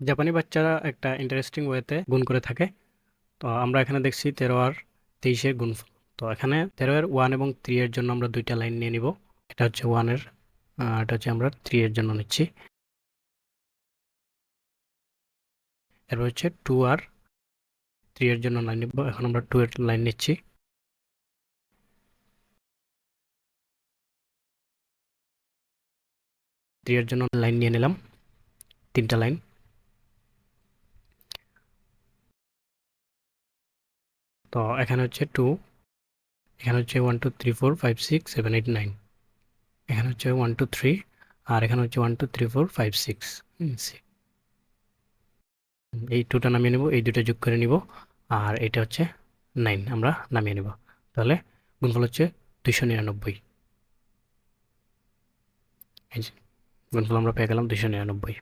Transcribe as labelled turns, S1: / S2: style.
S1: জাপানি বাচ্চারা একটা ইন্টারেস্টিং ওয়েতে গুণ করে থাকে। তো আমরা এখানে দেখছি তেরো আর তেইশের গুণফল। তো এখানে তেরো এর ওয়ান এবং থ্রি এর জন্য আমরা দুইটা লাইন নিয়ে নিব। এটা হচ্ছে ওয়ানের এটা হচ্ছে আমরা থ্রি এর জন্য নিচ্ছি। এরপর হচ্ছে টু আর থ্রি এর জন্য লাইন নিব। এখন আমরা টু এর লাইন নিচ্ছি। থ্রি এর জন্য লাইন নিয়ে নিলাম। তিনটা লাইন তো এখানে হচ্ছে টু এখানে হচ্ছে one two three four five six seven eight nine এখানে হচ্ছে ওয়ান টু থ্রি আর এখানে হচ্ছে one two three four five six এই টুটা নামিয়ে নেব, এই দুটো যোগ করে নিব, আর এটা হচ্ছে নাইন আমরা নামিয়ে নেব। তাহলে গুণফল হচ্ছে দুইশো নিরানব্বই। গুণফল আমরা পেয়ে গেলাম দুইশো নিরানব্বই।